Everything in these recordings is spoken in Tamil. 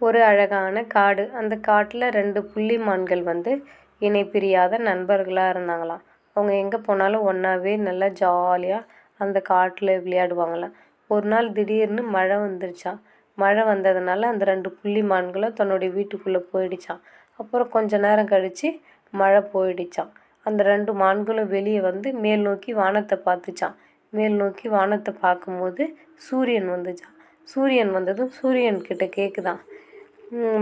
ஒரு அழகான காடு. அந்த காட்டில் ரெண்டு புள்ளி மான்கள் வந்து இணை பிரியாத நண்பர்களாக இருந்தாங்களாம். அவங்க எங்கே போனாலும் ஒன்றாவே நல்லா ஜாலியாக அந்த காட்டில் விளையாடுவாங்களாம். ஒரு நாள் திடீர்னு மழை வந்துருச்சாம். மழை வந்ததுனால அந்த ரெண்டு புள்ளி மான்களும் தன்னுடைய வீட்டுக்குள்ளே போயிடுச்சான் அப்புறம் கொஞ்ச நேரம் கழித்து மழை போயிடுச்சான் அந்த ரெண்டு மான்களும் வெளியே வந்து மேல் நோக்கி வானத்தை பார்த்துச்சான் மேல் நோக்கி வானத்தை பார்க்கும்போது சூரியன் வந்துச்சான் சூரியன் வந்ததும் சூரியன் கேட்குதான்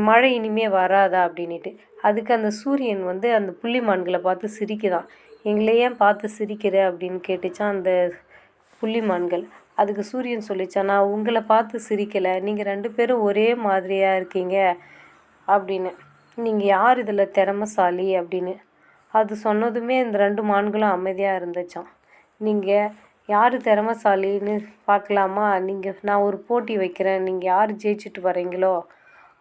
மழை இனிமே வராதா அப்படின்னுட்டு. அதுக்கு அந்த சூரியன் வந்து அந்த புள்ளிமான்களை பார்த்து சிரிக்குதான். எங்களை ஏன் பார்த்து சிரிக்கிற அப்படின்னு கேட்டுச்சான் அந்த புள்ளிமான்கள் அதுக்கு சூரியன் சொல்லிச்சான் நான் உங்களை பார்த்து சிரிக்கலை. நீங்கள் ரெண்டு பேரும் ஒரே மாதிரியாக இருக்கீங்க அப்படின்னு. நீங்கள் யார் இதில் திறமசாலி அப்படின்னு. அது சொன்னதுமே இந்த ரெண்டு மான்களும் அமைதியாக இருந்துச்சான் நீங்கள் யார் திறமசாலின்னு பார்க்கலாமா? நீங்கள் நான் ஒரு போட்டி வைக்கிறேன். நீங்கள் யார் ஜெயிச்சுட்டு வரீங்களோ?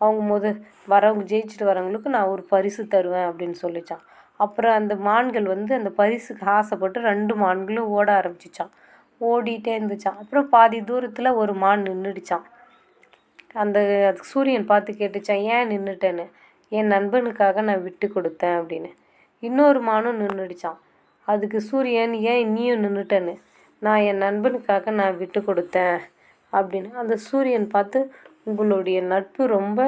அவங்க முத வரவங்க ஜெயிச்சுட்டு வரவங்களுக்கு நான் ஒரு பரிசு தருவேன் அப்படின்னு சொல்லிச்சான். அப்புறம் அந்த மான்கள் வந்து அந்த பரிசுக்கு ஆசைப்பட்டு ரெண்டு மான்களும் ஓட ஆரம்பிச்சிச்சான். ஓடிட்டே இருந்துச்சான். அப்புறம் பாதி தூரத்தில் ஒரு மான் நின்றுடுச்சான் அந்த அதுக்கு சூரியன் பார்த்து கேட்டுச்சான் ஏன் நின்றுட்டேன்னு என் நண்பனுக்காக நான் விட்டு கொடுத்தேன் அப்படின்னு. இன்னொரு மானும் நின்றுடுச்சான் அதுக்கு சூரியன் ஏன் நீயும் நின்றுட்டேன்னு நான் என் நண்பனுக்காக நான் விட்டு கொடுத்தேன் அப்படின்னு. அந்த சூரியன் பார்த்து உங்களுடைய நட்பு ரொம்ப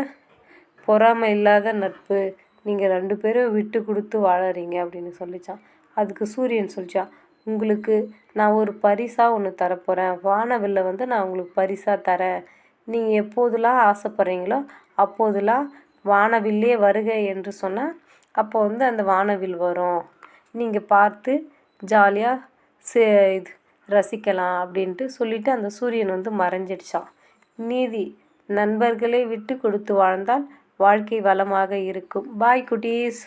பொறாமை இல்லாத நட்பு. நீங்கள் ரெண்டு பேரும் விட்டு கொடுத்து வாழறீங்க அப்படின்னு சொல்லிச்சான். அதுக்கு சூரியன் சொல்லிச்சான் உங்களுக்கு நான் ஒரு பரிசாக ஒன்று தரப்போகிறேன் வானவில்லை வந்து நான் உங்களுக்கு பரிசாக தரேன். நீங்கள் எப்போதெல்லாம் ஆசைப்பட்றீங்களோ அப்போதெல்லாம் வானவில்லே வருக என்று சொன்னால் அப்போ வந்து அந்த வானவில் வரும். நீங்கள் பார்த்து ஜாலியாக சே இது ரசிக்கலாம் அப்படின்ட்டு சொல்லிவிட்டு அந்த சூரியன் வந்து மறைஞ்சிடுச்சான். நீதி நண்பர்களை விட்டு கொடுத்து வாழ்ந்தால் வாழ்க்கை வளமாக இருக்கும். பாய் குட்டீஸ்.